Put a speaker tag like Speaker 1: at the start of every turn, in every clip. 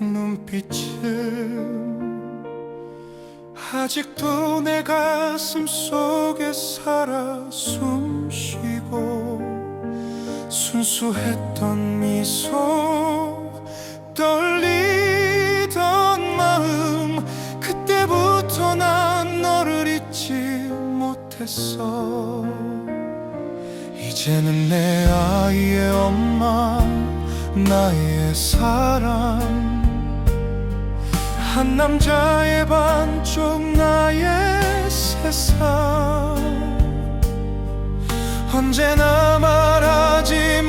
Speaker 1: 눈빛은 아직도 내 가슴 속에 살아 숨쉬고 순수했던 미소 떨리던 마음 그때부터 난 너를 잊지 못했어. 이제는 내 아이의 엄마 나의 사랑. 한 남자의 반쪽 나의 세상. 언제나 말하지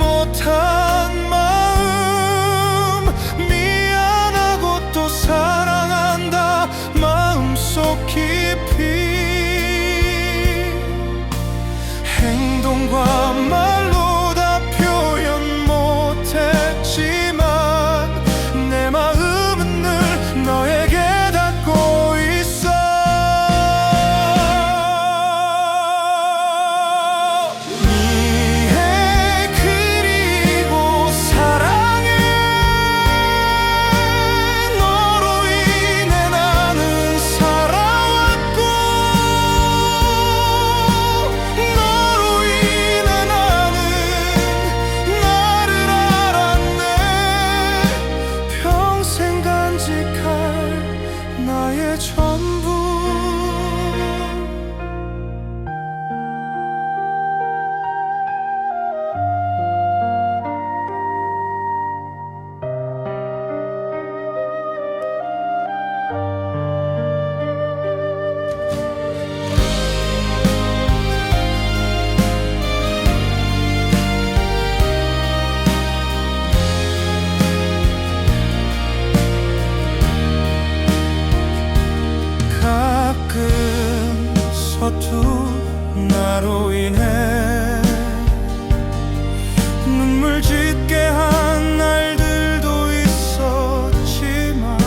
Speaker 1: 나 모두 나로 인해 눈물 짓게 한 날들도 있었지만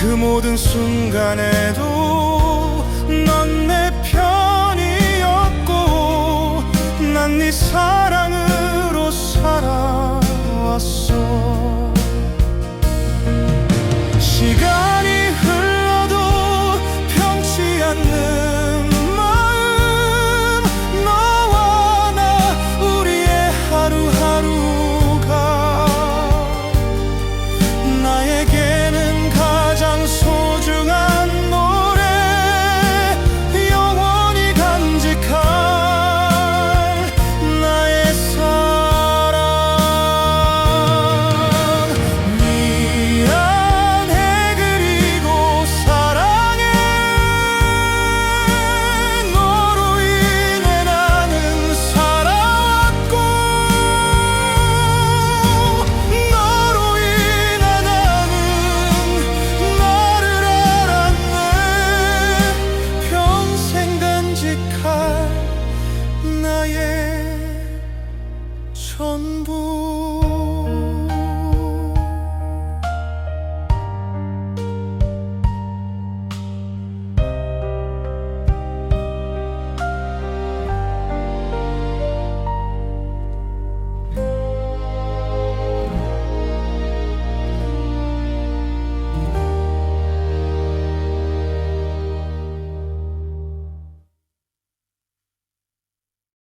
Speaker 1: 그 모든 순간에도 넌 내 편이었고 난 네 사랑을